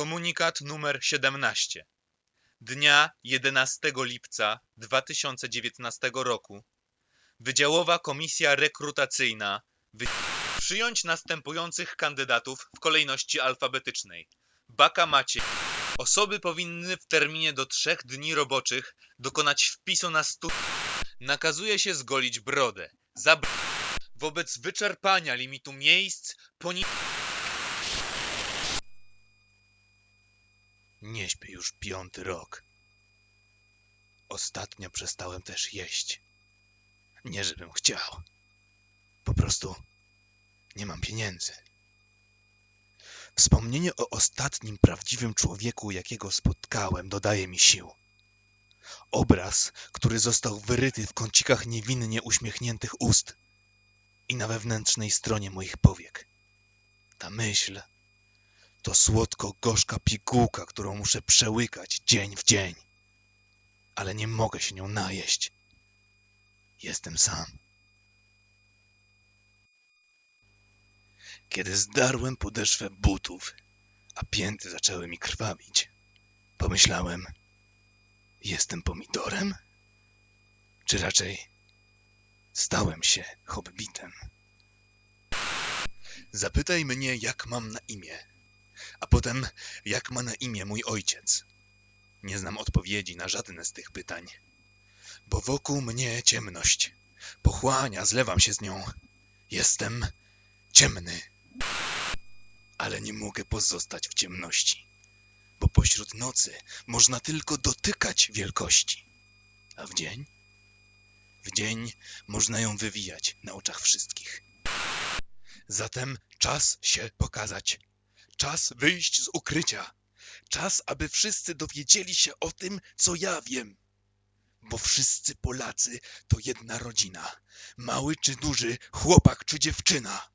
Komunikat numer 17. Dnia 11 lipca 2019 roku Wydziałowa Komisja Rekrutacyjna wy... przyjąć następujących kandydatów w kolejności alfabetycznej. Baka Maciej. Osoby powinny w terminie do trzech dni roboczych dokonać wpisu na stu... Nakazuje się zgolić brodę. Zabr... Wobec wyczerpania limitu miejsc poni... Śpię już piąty rok. Ostatnio przestałem też jeść. Nie żebym chciał. Po prostu nie mam pieniędzy. Wspomnienie o ostatnim prawdziwym człowieku, jakiego spotkałem, dodaje mi sił. Obraz, który został wyryty w kącikach niewinnie uśmiechniętych ust i na wewnętrznej stronie moich powiek. Ta myśl to słodko-gorzka pigułka, którą muszę przełykać dzień w dzień. Ale nie mogę się nią najeść. Jestem sam. Kiedy zdarłem podeszwę butów, a pięty zaczęły mi krwawić, pomyślałem, jestem pomidorem? Czy raczej stałem się hobbitem? Zapytaj mnie, jak mam na imię, a potem, jak ma na imię mój ojciec. Nie znam odpowiedzi na żadne z tych pytań, bo wokół mnie ciemność. Pochłania, zlewam się z nią. Jestem ciemny. Ale nie mogę pozostać w ciemności, bo pośród nocy można tylko dotykać wielkości. A w dzień? W dzień można ją wywijać na oczach wszystkich. Zatem czas się pokazać. Czas wyjść z ukrycia. Czas, aby wszyscy dowiedzieli się o tym, co ja wiem. Bo wszyscy Polacy to jedna rodzina. Mały czy duży, chłopak czy dziewczyna.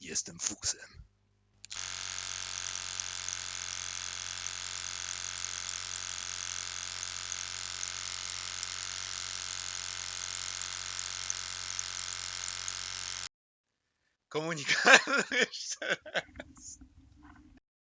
Jestem fuksem. comunicarnos.